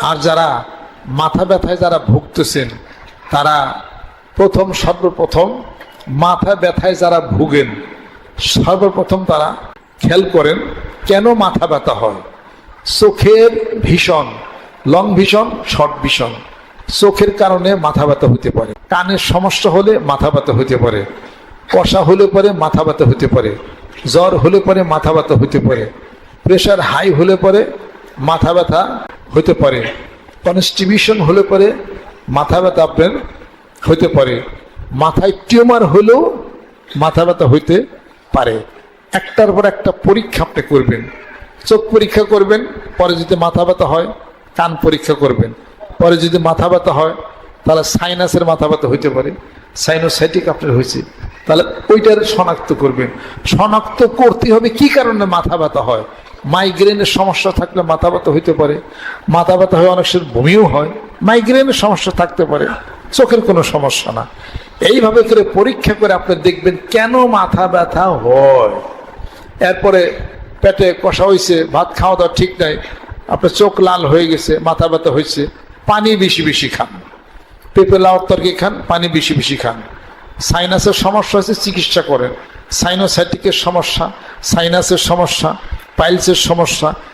আর যারা মাথা ব্যথায় যারা ভুগতেছেন, তারা প্রথম সর্বপ্রথম মাথা ব্যথায় যারা ভুগেন, সর্বপ্রথম তারা খেয়াল করেন কেন মাথা ব্যথা হয়। চোখের ভীষণ, লং ভীষণ, শর্ট ভীষণ। চোখের কারণে মাথা ব্যথা হতে পারে। কানের সমস্যা হলে মাথা ব্যথা হতে পারে। কষা হলে পরে মাথা ব্যথা হতে পারে। জ্বর হলে পরে মাথা ব্যথা হতে পারে। প্রেশার হাই হলে পরে মাথা ব্যথা হতে পারে। কনস্টিবিউশন হলে পরে মাথা ব্যথা আপনার হতে পারে। মাথায় টিউমার হলেও মাথা ব্যথা হইতে পারে। একটার পর একটা পরীক্ষা আপনি করবেন। চোখ পরীক্ষা করবেন, পরে যদি মাথা ব্যথা হয়, কান পরীক্ষা করবেন। পরে যদি মাথা ব্যথা হয়, তাহলে সাইনাসের মাথা ব্যথা হইতে পারে। সাইনোসাইটিক আপনার হয়েছে তাহলে ওইটার শনাক্ত করবেন। শনাক্ত করতে হবে কি কারণে মাথা ব্যথা হয়? মাইগ্রেনের সমস্যা থাকলে মাথা ব্যথা হইতে পারে। মাথা ব্যথা হয়ে অনেক সময় বমিও হয়। মাইগ্রেনের সমস্যা থাকতে পারে। চোখের কোনো সমস্যা না। এইভাবে করে পরীক্ষা করে আপনি দেখবেন কেন মাথা ব্যথা হয়। এরপরে পেটে কষা হয়েছে ভাত খাওয়া দাওয়া ঠিক নাই, আপনার চোখ লাল হয়ে গেছে, মাথা ব্যথা হয়েছে পানি বেশি বেশি খান। পেঁপে লাউর তরকি খান, পানি বেশি বেশি খান। সাইনাসের সমস্যা হচ্ছে চিকিৎসা করেন। সাইনোসাইটিকের সমস্যা, সাইনাসের সমস্যা পাইলসের সমস্যা।